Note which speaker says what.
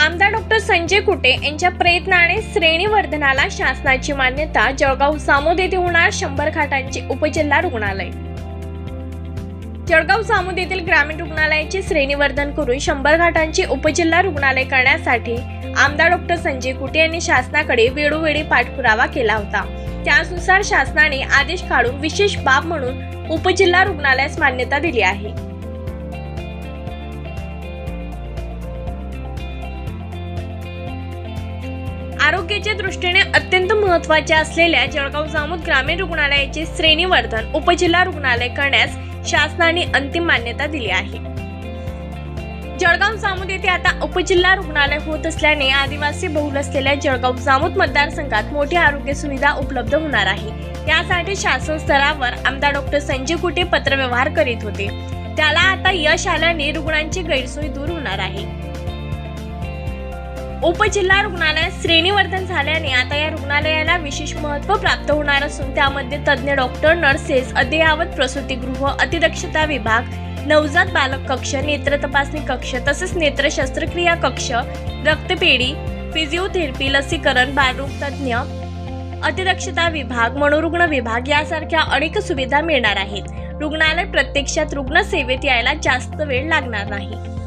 Speaker 1: आमदार डॉक्टर संजय कुटे यांच्या प्रयत्नाने श्रेणीवर्धनाला शासनाची मान्यता जळगाव सामोद येथे होणार शंभर खाटांचे उपजिल्हा रुग्णालय. जळगाव सामोद येथील ग्रामीण रुग्णालयाचे श्रेणीवर्धन करून शंभर घाटांचे उपजिल्हा रुग्णालय करण्यासाठी आमदार डॉक्टर संजय कुटे यांनी शासनाकडे वेळोवेळी पाठपुरावा केला होता. त्यानुसार शासनाने आदेश काढून विशेष बाब म्हणून उपजिल्हा रुग्णालयास मान्यता दिली आहे. आरोग्याच्या दृष्टीने अत्यंत महत्त्वाच्या असलेल्या जळगाव जामोद ग्रामीण रुग्णालयाचे श्रेणीवर्धन उपजिल्हा रुग्णालय करण्यास शासनाने अंतिम मान्यता दिली आहे. जळगाव जामोद येथे आता उपजिल्हा रुग्णालय होत असल्याने आदिवासी बहुल असलेल्या जळगाव जामोद मतदारसंघात मोठी आरोग्य सुविधा उपलब्ध होणार आहे. त्यासाठी शासन स्तरावर आमदार डॉक्टर संजय कुटे पत्रव्यवहार करीत होते. त्याला आता यश आल्याने रुग्णांची गैरसोय दूर होणार आहे. उपजिल्हा रुग्णालयात श्रेणीवर्धन झाल्याने आता या रुग्णालयाला विशेष महत्त्व प्राप्त होणार असून त्यामध्ये तज्ज्ञ डॉक्टर नर्सेस अद्ययावत प्रसूतीगृह अतिदक्षता विभाग नवजात बालक कक्ष नेत्र तपासणी कक्ष तसेच नेत्र शस्त्रक्रिया कक्ष रक्तपेढी फिजिओथेरपी लसीकरण बालरोग तज्ज्ञ अतिदक्षता विभाग मनोरुग्ण विभाग यासारख्या अनेक सुविधा मिळणार आहेत. रुग्णालय प्रत्यक्षात रुग्णसेवेत यायला जास्त वेळ लागणार नाही.